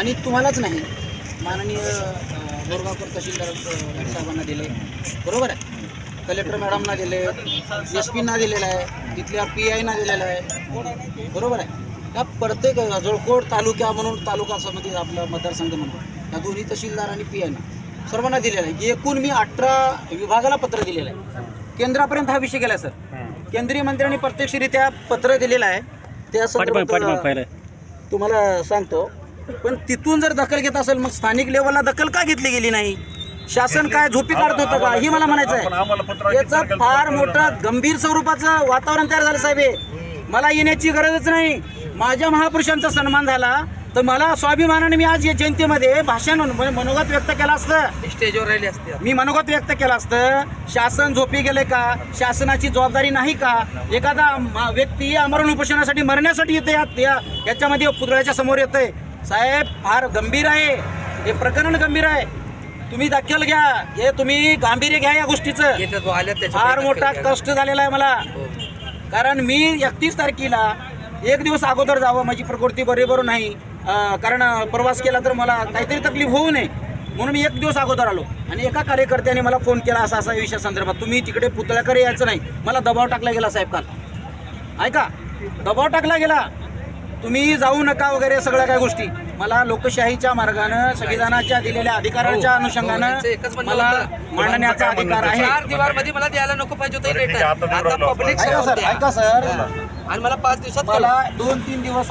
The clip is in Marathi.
आणि तुम्हालाच नाही. माननीय बोरगावकर तहसीलदार साहेबांना दिले. बरोबर आहे? कलेक्टर मॅडमना दिले एस पीना दिलेलं आहे तिथल्या पी आयना दिलेलं आहे. बरोबर आहे? या प्रत्येक जळकोट तालुक्या म्हणून तालुका समिती आपला मतदारसंघ म्हणून. या दोन्ही तहसीलदार आणि पी आयना. सर्वांना दिलेलं आहे. एकूण मी अठरा विभागाला पत्र दिलेलं आहे. केंद्रापर्यंत हा विषय गेला सर. केंद्रीय मंत्र्यांनी प्रत्यक्षरित्या पत्र दिलेलं आहे. त्या संदर्भात तुम्हाला सांगतो. पण तिथून जर दखल घेत असेल मग स्थानिक लेवलला दखल का घेतली गेली नाही? शासन काय झोपी काढत होतं का? हे मला म्हणायचं आहे याचं फार मोठं गंभीर स्वरूपाचं वातावरण तयार झालं साहेब हे. मला येण्याची गरजच नाही. माझ्या महापुरुषांचा सन्मान झाला तर मला स्वाभिमानाने मी आज या जयंतीमध्ये भाषण म्हणजे मनोगत व्यक्त केलं असतं. स्टेजवर राहिली असते मी मनोगत व्यक्त केलं असतं. शासन झोपी गेले का? शासनाची जबाबदारी नाही का? एखादा मा- व्यक्ती आमरण उपोषणासाठी मरण्यासाठी येते याच्यामध्ये पुतळ्याच्या समोर येतंय. साहेब फार गंभीर आहे. हे प्रकरण गंभीर आहे. तुम्ही दखल घ्या. हे तुम्ही गांभीर्य घ्या या गोष्टीचं. फार मोठा. कष्ट झालेला आहे मला. हो. कारण मी एकतीस तारखेला एक दिवस अगोदर जावं माझी प्रकृती बरोबर नाही. कारण प्रवास केला तर मला काहीतरी तकलीफ होऊ नये. म्हणून मी एक दिवस अगोदर आलो. आणि एका कार्यकर्त्याने मला फोन केला असा असा विषय संदर्भात. तुम्ही तिकडे पुतळ्याकडे यायचं नाही. मला दबाव टाकला गेला साहेब काल. ऐका. दबाव टाकला गेला. तुम्ही जाऊ नका वगैरे सगळ्या काय गोष्टी. मला लोकशाहीच्या मार्गानं संविधानाच्या दिलेल्या अधिकाराच्या हो, यांचं अनुषंगानं म्हणणं मला. मांडण्याचा अधिकार आहे. चार दिवारमध्ये मला द्यायला नको पाहिजे होतं लेटर आता. पब्लिक सर ऐका सर. आणि मला पाच दिवसात मला दोन तीन दिवस